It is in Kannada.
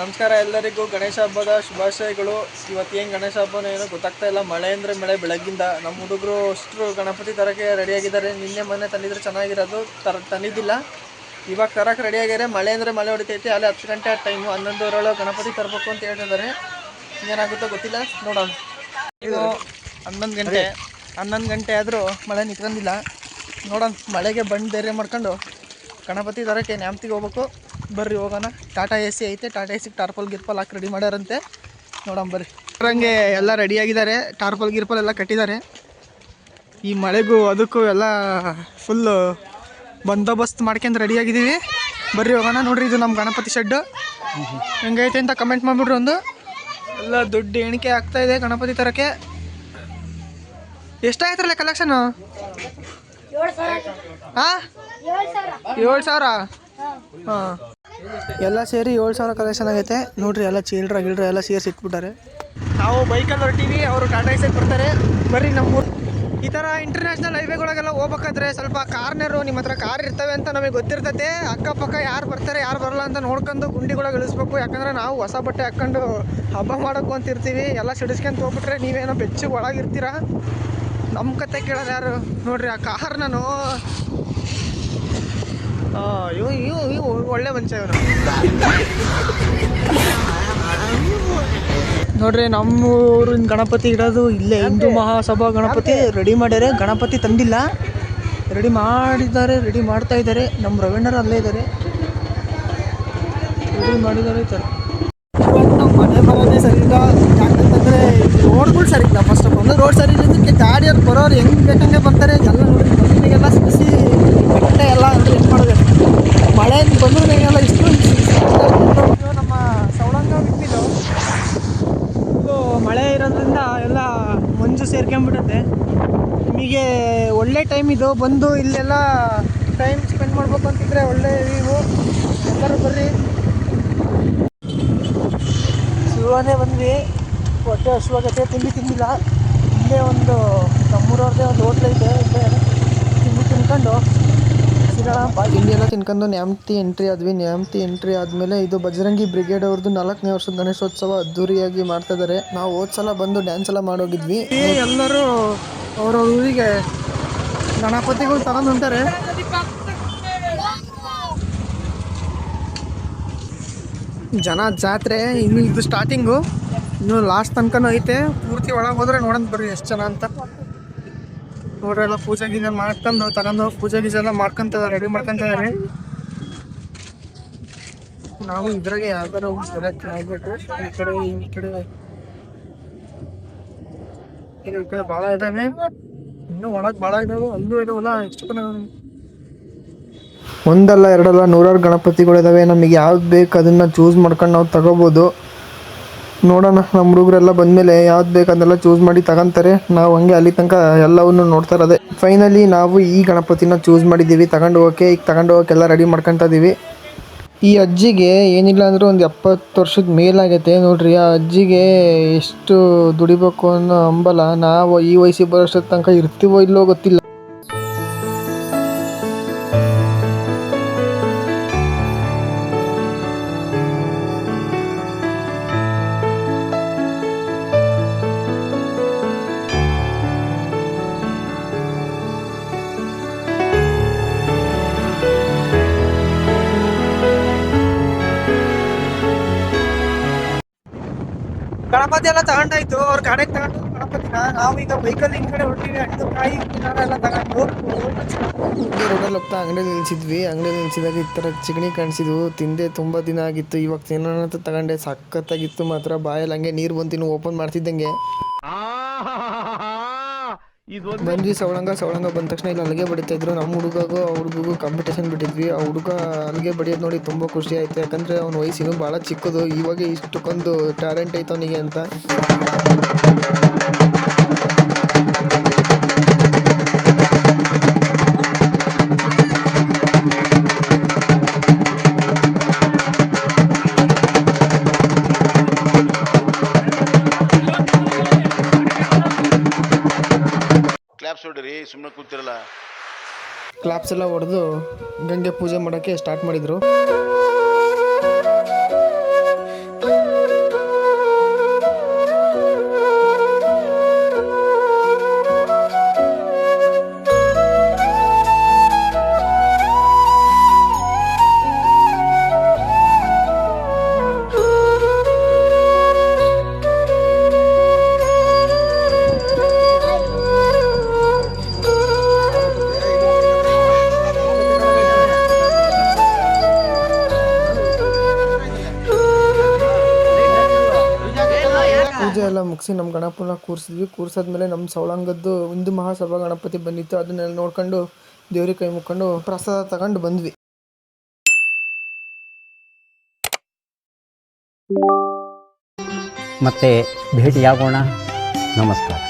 ನಮಸ್ಕಾರ ಎಲ್ಲರಿಗೂ. ಗಣೇಶ ಹಬ್ಬದ ಶುಭಾಶಯಗಳು. ಇವತ್ತು ಏನು ಗಣೇಶ ಹಬ್ಬನ ಏನೋ ಗೊತ್ತಾಗ್ತಾ ಇಲ್ಲ. ಮಳೆ ಅಂದರೆ ಮಳೆ ಬೆಳಗ್ಗಿಂದ. ನಮ್ಮ ಹುಡುಗರು ಅಷ್ಟು ಗಣಪತಿ ತರಕ್ಕೆ ರೆಡಿಯಾಗಿದ್ದಾರೆ ನಿನ್ನೆ ಮೊನ್ನೆ ತಂದಿದ್ರೆ ಚೆನ್ನಾಗಿರೋದು. ತರ ತಂದಿದ್ದಿಲ್ಲ. ಇವಾಗ ತರಕ್ಕೆ ರೆಡಿಯಾಗಿದ್ದಾರೆ ಮಳೆ ಅಂದರೆ ಮಳೆ ಹೊಡಿತೈತಿ. ಅಲ್ಲಿ ಹತ್ತು ಗಂಟೆ ಟೈಮು ಹನ್ನೊಂದುವರೆಳು ಗಣಪತಿ ತರಬೇಕು ಅಂತ ಹೇಳ್ತಿದ್ದಾರೆ. ಏನಾಗುತ್ತೋ ಗೊತ್ತಿಲ್ಲ. ನೋಡೋಣ. ಇದು ಹನ್ನೊಂದು ಗಂಟೆ. ಹನ್ನೊಂದು ಗಂಟೆ ಆದರೂ ಮಳೆ ನಿಂತ್ಕೊಂಡಿಲ್ಲ ನೋಡೋಣ. ಮಳೆಗೆ ಬಂದು ಧೈರ್ಯ ಮಾಡ್ಕೊಂಡು ಗಣಪತಿ ತರಕ್ಕೆ ನ್ಯಾಮ್ತಿಗೆ ಹೋಗ್ಬೇಕು. ಬರ್ರಿ ಹೋಗೋಣ. ಟಾಟಾ ಎ ಸಿ ಐತೆ ಟಾಟಾ ಎ ಸಿ ಟಾರ್ಪಲ್ ಗಿರ್ಪಲ್ ಹಾಕಿ ರೆಡಿ ಮಾಡ್ಯಾರಂತೆ. ನೋಡೋಣ ಬರ್ರಿ. ಹಂಗೆ ಎಲ್ಲ ರೆಡಿ ಆಗಿದ್ದಾರೆ. ಟಾರ್ಪಲ್ ಗಿರ್ಪಲ್ ಎಲ್ಲ ಕಟ್ಟಿದ್ದಾರೆ. ಈ ಮಳೆಗೂ ಅದಕ್ಕೂ ಎಲ್ಲ ಫುಲ್ಲು ಬಂದೋಬಸ್ತ್ ಮಾಡ್ಕೊಂಡು ರೆಡಿ ಆಗಿದ್ದೀವಿ. ಬರ್ರಿ ಹೋಗೋಣ. ನೋಡ್ರಿ ಇದು ನಮ್ಮ ಗಣಪತಿ ಶೆಡ್ಡು ಹೆಂಗೈತೆ ಅಂತ ಕಮೆಂಟ್ ಮಾಡಿಬಿಡ್ರಿ ಒಂದು. ಎಲ್ಲ ದುಡ್ಡು ಎಣಿಕೆ ಆಗ್ತಾ ಇದೆ ಗಣಪತಿ ತರಕ್ಕೆ. ಎಷ್ಟಾಯ್ತ್ರಲ್ಲ ಕಲೆಕ್ಷನ್ ಹಾಂ ಏಳು ಸಾವಿರ. ಹಾಂ. ಎಲ್ಲ ಸೇರಿ ಏಳು ಸಾವಿರ ಕಲೆಕ್ಷನ್ ಆಗೈತೆ. ನೋಡ್ರಿ ಎಲ್ಲ ಚೀಲ್ರ ಗಿಲ್ಡ್ರ ಎಲ್ಲ ಸೇರಿ ಇಟ್ಬಿಟ್ಟಾರೆ. ನಾವು ಬೈಕಲ್ಲಿ ಹೊರಟೀವಿ, ಅವರು ಟಾಟಾ ಎಸೆಗೆ ಬರ್ತಾರೆ. ಬರ್ರಿ ನಮ್ಮ ಈ ಥರ ಇಂಟರ್ನ್ಯಾಷನಲ್ ಹೈವೇಗಳಿಗೆಲ್ಲ ಹೋಗ್ಬೇಕಾದ್ರೆ ಸ್ವಲ್ಪ ಕಾರ್ನರು ನಿಮ್ಮ ಹತ್ರ ಕಾರ್ ಇರ್ತವೆ ಅಂತ ನಮಗೆ ಗೊತ್ತಿರ್ತೈತೆ. ಅಕ್ಕಪಕ್ಕ ಯಾರು ಬರ್ತಾರೆ, ಯಾರು ಬರಲ್ಲ ಅಂತ ನೋಡ್ಕೊಂಡು ಗುಂಡಿಗಳಿಗೆ ಇಳಿಸ್ಬೇಕು. ಯಾಕಂದ್ರೆ ನಾವು ಹೊಸ ಬಟ್ಟೆ ಹಾಕ್ಕೊಂಡು ಹಬ್ಬ ಮಾಡೋಕ್ಕೂ ಅಂತಿರ್ತೀವಿ ಎಲ್ಲ ಸಿಡಿಸ್ಕೊಂತ ಹೋಗ್ಬಿಟ್ರೆ ನೀವೇನೋ ಬೆಚ್ಚಗೆ ಒಳಗಿರ್ತೀರಾ? ನಮ್ಮ ಕತೆ ಕೇಳೋದು ಯಾರು? ನೋಡ್ರಿ ಆ ಕಾರ್ ನಾನು ಇವು ಇವು ಇವು ಒಳ್ಳೆ ಮನುಷ್ಯ ಇವನು. ನೋಡ್ರಿ ನಮ್ಮೂರಿನ ಗಣಪತಿ ಇಡೋದು ಇಲ್ಲೇ ಹಿಂದೂ ಮಹಾಸಭಾ ಗಣಪತಿ ರೆಡಿ ಮಾಡ್ಯಾರೆ ಗಣಪತಿ ತಂದಿಲ್ಲ. ರೆಡಿ ಮಾಡಿದ್ದಾರೆ ರೆಡಿ ಮಾಡ್ತಾ ಇದ್ದಾರೆ. ನಮ್ಮ ರವೀಂದ್ರ ಅಲ್ಲೇ ಇದ್ದಾರೆ. ರೆಡಿ ಮಾಡಿದ್ದಾರೆ ಸರ್ ನಮ್ಮ ಮನೆ ಬರೋದೇ ಸರಿ ಇಲ್ಲ ಯಾಕಂತಂದರೆ ರೋಡ್ಗಳು ಸರಿ ಇಲ್ಲ ಫಸ್ಟ್ ಆಫ್ ಆಲ್ ರೋಡ್ ಸರಿ ಇಲ್ಲದಕ್ಕೆ ಗಾಡಿಯವ್ರು ಬರೋರು ಹೆಂಗೆ ಬೇಕಂಗೆ ಬರ್ತಾರೆ. ಎಲ್ಲ ನೋಡಿ ಮನೆಗೆಲ್ಲ ಸಿಗಿಸಿ ಕಟ್ಟೆ ಎಲ್ಲ ಅಂದ್ರೆ ಏನು ಮಾಡೋದು ಮಳೆ ಬಂದ್ರೆ ಎಲ್ಲ ಇಷ್ಟು ನಮ್ಮ ಸವಳಂಗ ಬಿಟ್ಟಿದ್ದು. ಇದು ಮಳೆ ಇರೋದ್ರಿಂದ ಎಲ್ಲ ಮಂಜು ಸೇರ್ಕೊಂಬಿಡುತ್ತೆ. ನಿಮಗೆ ಒಳ್ಳೆ ಟೈಮ್ ಇದು, ಬಂದು ಇಲ್ಲೆಲ್ಲ ಟೈಮ್ ಸ್ಪೆಂಡ್ ಮಾಡ್ಬೇಕು ಅಂತಿದ್ರೆ ಒಳ್ಳೆ ನೀವು ಎಲ್ಲರೂ ಬರ್ರಿ. ಶಿವನೇ ಬಂದ್ವಿ. ಹೊಟ್ಟೆ ಹಸುವಾಗತ್ತೆ, ತಿಂಡಿ ತಿಂದಿಲ್ಲ. ಇಲ್ಲೇ ಒಂದು ನಮ್ಮೂರವ್ರದ್ದೇ ಒಂದು ಹೋಟ್ಲ್ ಇದೆ. ಇಲ್ಲೇ ತಿಂಡಿ ತಿನ್ಕೊಂಡು ಎಲ್ಲ ತಿನ್ಕೊಂಡು ನ್ಯಾಮತಿ ಎಂಟ್ರಿ ಆದ್ವಿ. ನ್ಯಾಮತಿ ಎಂಟ್ರಿ ಆದಮೇಲೆ ಇದು ಬಜರಂಗಿ ಬ್ರಿಗೇಡ್ ಅವ್ರದ್ದು ನಾಲ್ಕನೇ ವರ್ಷದ ಗಣೇಶೋತ್ಸವ ಅದ್ದೂರಿಯಾಗಿ ಮಾಡ್ತಾ ಇದಾರೆ. ನಾವು ಹೋದ್ ಸಲ ಬಂದು ಡ್ಯಾನ್ಸ್ ಎಲ್ಲ ಮಾಡೋಗಿದ್ವಿ. ಎಲ್ಲರೂ ಅವ್ರವ್ರ ಊರಿಗೆ ಗಣಪತಿಗಳು ತಗೊಂಡು ಅಂತಾರೆ ಜನ ಜಾತ್ರೆ ಇನ್ನು ಇದು ಸ್ಟಾರ್ಟಿಂಗು ಇನ್ನು ಲಾಸ್ಟ್ ತನಕನೂ ಐತೆ. ಪೂರ್ತಿ ಒಳಗೆ ಹೋದ್ರೆ ನೋಡೋಣ ಬರ್ರಿ ಎಷ್ಟು ಜನ ಅಂತ. ನೋಡ್ರಿ ಎಲ್ಲ ಪೂಜೆ ಗೀಜೆ ಮಾಡ್ಕೊಂಡು ತಗೊಂಡು ಪೂಜೆ ಗೀಜೆ ಎಲ್ಲ ಮಾಡ್ಕೊಂತ ರೆಡಿ ಮಾಡ್ಕೊಂತ ಇದಾರೆ ನಾವು ಇದ್ರಾಗೆ ಯಾವ್ದಾರ ಸೆಲೆಕ್ಟ್ ಆಗ್ಬೇಕು ಈ ಕಡೆ ಈ ಕಡೆ. ಈ ಕಡೆ ಭಾಳ ಇದಾವೆ. ಇನ್ನೂ ಒಳಗೆ ಭಾಳ ಇದಾವೆ, ಅಲ್ಲೂ ಇದಾವಲ್ಲ, ಎಷ್ಟು ಒಂದಲ್ಲ ಎರಡಲ್ಲ ನೂರಾರು ಗಣಪತಿಗಳಿದಾವೆ ನಮಗೆ ಯಾವ್ದು ಬೇಕು ಅದನ್ನ ಚೂಸ್ ಮಾಡ್ಕೊಂಡು ನಾವು ತಗೋಬೋದು. ನೋಡೋಣ. ನಮ್ಮ ಹುಡುಗರೆಲ್ಲ ಬಂದಮೇಲೆ ಯಾವ್ದು ಬೇಕು ಅದನ್ನೆಲ್ಲ ಚೂಸ್ ಮಾಡಿ ತಗೊಂತಾರೆ. ನಾವು ಹಂಗೆ ಅಲ್ಲಿ ತನಕ ಎಲ್ಲವನ್ನು ನೋಡ್ತಾ ಇರೋದೆ. ಫೈನಲಿ ನಾವು ಈ ಗಣಪತಿನ ಚೂಸ್ ಮಾಡಿದ್ದೀವಿ. ತಗೊಂಡು ಹೋಗೋಕೆ ಈಗ ತಗೊಂಡು ಎಲ್ಲ ರೆಡಿ ಮಾಡ್ಕೊತಾ ಇದ್ದೀವಿ ಈ ಅಜ್ಜಿಗೆ ಏನಿಲ್ಲ ಅಂದ್ರೆ ಒಂದು ಎಪ್ಪತ್ತು ವರ್ಷದ ಮೇಲಾಗೈತೆ ನೋಡ್ರಿ. ಆ ಅಜ್ಜಿಗೆ ಎಷ್ಟು ದುಡಿಬೇಕು ಅನ್ನೋ ಹಂಬಲ ನಾವು ಈ ವಯಸ್ಸಿಗೆ ಬರೋಷ್ಟೊತ್ತು ತನಕ ಇರ್ತೀವೋ ಇಲ್ಲೋ ಗೊತ್ತಿಲ್ಲ. ಗಣಪತಿ ಎಲ್ಲ ತಗೊಂಡಾಯ್ತು, ಅವ್ರ ಗಾಡಿಗೆ ತಗೊಂಡು ಗಣಪತಿನ ನಾವು ಈಗ ಬೈಕಲ್ಲಿ ಈ ಕಡೆ ಹೊರಟಿವಿ ಹಣ್ಣು ಕಾಯಿ ಎಲ್ಲ ತಗೊಂಡು ರೋಡಲ್ಲಿ ಹೋಗ್ತಾ ಅಂಗಡಿಯಲ್ಲಿ ನಿಲ್ಸಿದ್ವಿ. ಅಂಗಡಿಯಲ್ಲಿ ನಿಲ್ಸಿದಾಗ ಈ ಥರ ಚಿಗಣಿ ಕಾಣಿಸಿದ್ವು. ತಿಂದೆ ತುಂಬ ದಿನ ಆಗಿತ್ತು. ಇವಾಗ ತಿನ್ನೋಣ ತಗೊಂಡೆ. ಸಖತ್ತಾಗಿತ್ತು ಮಾತ್ರ. ಬಾಯಲ್ಲಿ ಹಂಗೆ ನೀರು ಬಂತಿನ ಓಪನ್ ಮಾಡ್ತಿದ್ದಂಗೆ. ಬಂದ್ವಿ ಸವಳಂಗ ಸವಳಂಗ ಬಂದ ತಕ್ಷಣ ಇಲ್ಲಿ ಅಲ್ಲಿಗೆ ಬಡಿತಾ ಇದ್ರು. ನಮ್ಮ ಹುಡುಗಗೂ ಹುಡುಗಗೂ ಕಾಂಪಿಟೇಷನ್ ಬಿಟ್ಟಿದ್ವಿ. ಆ ಹುಡುಗ ಅಲ್ಲಿಗೆ ಬಡಿಯೋದು ನೋಡಿ ತುಂಬ ಖುಷಿ ಆಯ್ತು. ಯಾಕಂದ್ರೆ ಅವ್ನ ವಯಸ್ಸಿಗೂ ಭಾಳ ಚಿಕ್ಕದು. ಇವಾಗ ಇಷ್ಟಕ್ಕೊಂದು ಟ್ಯಾಲೆಂಟ್ ಐತೆ ಅವನಿಗೆ ಅಂತ. ಸುಮ್ಮನೆ ಕೂತಿರಲ್ಲ? ಕ್ಲಾಪ್ಸ್ ಎಲ್ಲ ಹೊಡೆದು ಗಂಗೆ ಪೂಜೆ ಮಾಡೋಕ್ಕೆ ಸ್ಟಾರ್ಟ್ ಮಾಡಿದರು. ಮುಗಿಸಿ ನಮ್ಮ ಗಣಪನ ಕೂರಿಸಿದ್ವಿ. ಕೂರಿಸಾದ್ಮೇಲೆ ನಮ್ಮ ಸೌಳಂಗದ್ದು ಹಿಂದೂ ಮಹಾಸಭಾ ಗಣಪತಿ ಬಂದಿತ್ತು. ಅದನ್ನೆಲ್ಲ ನೋಡ್ಕೊಂಡು ದೇವ್ರಿಗೆ ಕೈ ಮುಕ್ಕೊಂಡು ಪ್ರಸಾದ ತಗೊಂಡು ಬಂದ್ವಿ. ಮತ್ತೆ ಭೇಟಿಯಾಗೋಣ. ನಮಸ್ಕಾರ.